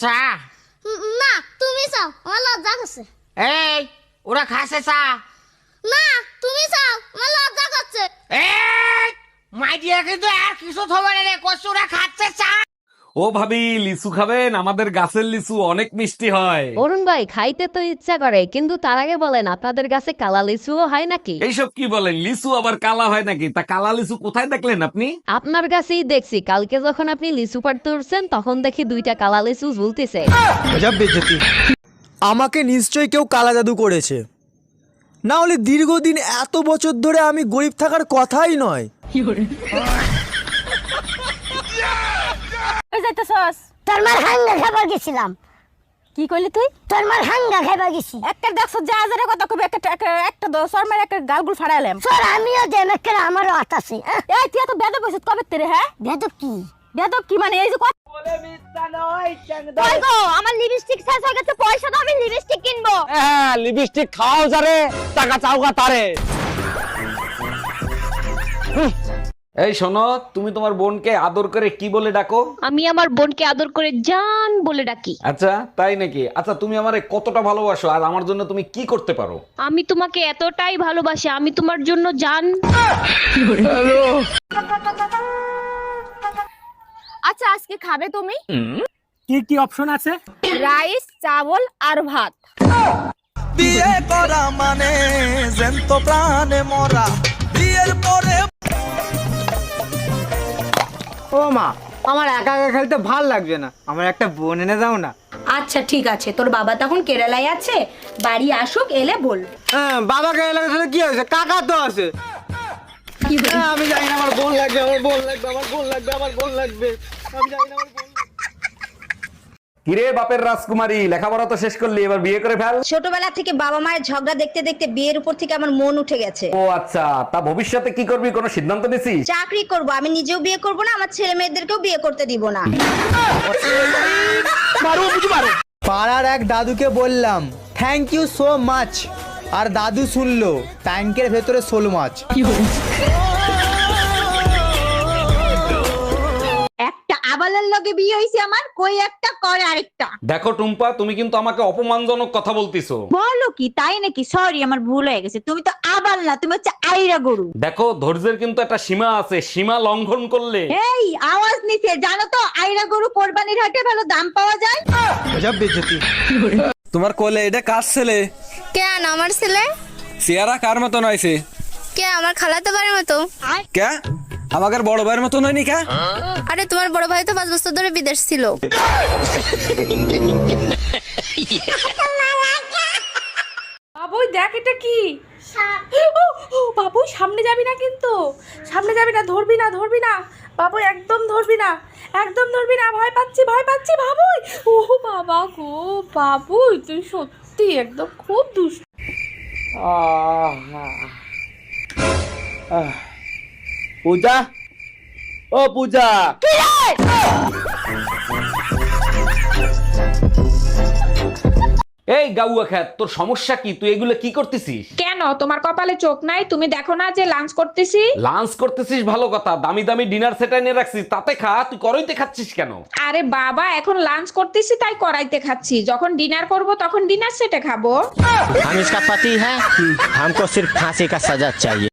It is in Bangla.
চা। না তুমি চাও আমার লজ্জা করছে এই ওরা খাসে চা। না তুমি চাও আমার লজ্জা করছে এই মাইডিয়া কিন্তু আর কিছু থবে রে কষ্ট ওরা খাচ্ছে ও ভাবি লিচু খাবেন? আমাদের গাছের লিচু অনেক মিষ্টি হয়। অরুণ ভাই খাইতে তো ইচ্ছা করে কিন্তু তার আগে বলেন আপনাদের গাছে কালা লিচুও হয় নাকি? এইসব কি বলেন? লিচু আবার কালা হয় নাকি? তা কালা লিচু কোথায় দেখলেন আপনি? আপনার কাছেই দেখছি কালকে যখন আপনি লিচু পাড়তে উঠছেন তখন দেখি দুইটা কালা লিচু ঝুলতেছে। আমাকে নিশ্চয়ই কেউ কালা জাদু করেছে। না হলে দীর্ঘদিন এত বছর ধরে আমি গরিব থাকার কথাই নয়। যাইতেছস? তোর মার হাঙ্গা খাবার গেছিলাম। কি কইলি তুই? তোর মার হাঙ্গা খাবার গেছি। একটা দেখছ যা হাজারে কথা কবি একটা একটা একটা দশ আর মেরে একটা গালগুল ফাড়াইলাম তোর আমিও দেমেকের আমারও হাত আছে এই তুই এত বেদব হইছিস কবে তেরে হ্যাঁ? বেদব কি? বেদব কি মানে? এই যে কথা কই গো? আমার লিপস্টিক শেষ হয়ে গেছে পয়সা দাও আমি লিপস্টিক কিনবো। হ্যাঁ লিপস্টিক খাওয়াও যারে টাকা চাওগা তারে। এই শোনো তুমি তোমার বোনকে আদর করে কি বলে ডাকো? আমি আমার বোনকে আদর করে জান বলে ডাকি। আচ্ছা তাই নাকি? আচ্ছা তুমি আমারে কতটা ভালোবাসো আর আমার জন্য তুমি কি করতে পারো? আমি তোমাকে এতটাই ভালোবাসি আমি তোমার জন্য জান। আচ্ছা আজকে খাবে তুমি? কি কি অপশন আছে? রাইস চাবল আর ভাত। বিয়ে করা মানে জ্যান্ত প্রাণে মরা। বিয়ের পরে ও মা আমার একা একা খেলতে ভালো লাগছে না। আমার একটা বোন এনে দাও না। আচ্ছা ঠিক আছে। তোর বাবা তখন কেরালায় আছে। বাড়ি আসুক এলে বল। হ্যাঁ বাবা কেরালায় তাহলে কি হয়েছে? কাকা তো আছে। হ্যাঁ, আমি জানি না আমার বোন লাগবে আমার বোন লাগবে আমার বোন লাগবে আমার বোন লাগবে। আমি জানি না আমার বোন লাগবে। কিরে বাপের রাজকুমারী লেখাপড়া তো শেষ করলি এবার বিয়ে করে ফেল। ছোটবেলা থেকে বাবা মায়ের ঝগড়া দেখতে দেখতে বিয়ের উপর থেকে আমার মন উঠে গেছে। ও আচ্ছা তা ভবিষ্যতে কি করবি কোনো সিদ্ধান্ত নিছিস? চাকরি করব আমি নিজেও বিয়ে করব না আমার ছেলে মেয়েদেরকেও বিয়ে করতে দিব না। পাড়ার এক দাদুকে বললাম থ্যাংক ইউ সো মাচ আর দাদু শুনলো ট্যাঙ্কের ভেতরে শোল মাছ। একটা আবালের লগে বিয়ে হইছে আমার কই একটা করে আরেকটা। দেখো টুম্পা তুমি কিন্তু আমাকে অপমানজনক কথা বলতিছো। বলো কি তাই নাকি? সরি আমার ভুল হয়ে গেছে। তুমি তো আবাল না তুমি হচ্ছে আইরা গরু। দেখো ধৈর্যের কিন্তু একটা সীমা আছে সীমা লঙ্ঘন করলে। এই আওয়াজ নিচে জানো তো আইরা গরু কোরবানির হাটে ভালো দাম পাওয়া যায়? গজব বেজতি। তোমার কোলে এটা কার ছেলে? কেন আমার ছেলে? চেহারা কার মতন হয়েছে কে আমার খালাতে পারের মতো? কে? আমাদের বড় ভাইয়ের মতন হয়নি কে? আরে তোমার বড় ভাই তো পাঁচ বছর ধরে বিদেশ ছিল। বাবুই দেখ এটা কি। ও, বাবুই সামনে যাবি না কিন্তু। সামনে যাবি না ধরবি না ধরবি না। বাবু একদম ধরবি না। একদম ধরবি না ভয় পাচ্ছি ভয় পাচ্ছি বাবুই। ও বাবা গো বাবুই তুই সত্যি একদম খুব দুষ্ট। পূজা ও পূজা এই গাউয়া খ্যাত তোর সমস্যা কি তুই এগুলো কি করতেছিস কেন তোমার কপালে চোখ নাই তুমি দেখো না যে লাঞ্চ করতেছি লাঞ্চ করতেছিস ভালো কথা দামি দামি ডিনার সেট এনে রাখছিস তাতে খা তুই করইতে খাচ্ছিস কেন আরে বাবা এখন লাঞ্চ করতেছি তাই করাইতে খাচ্ছি যখন ডিনার করব তখন ডিনার সেটে খাবো हम इसका पति है हमको सिर्फ फांसी का सजा चाहिए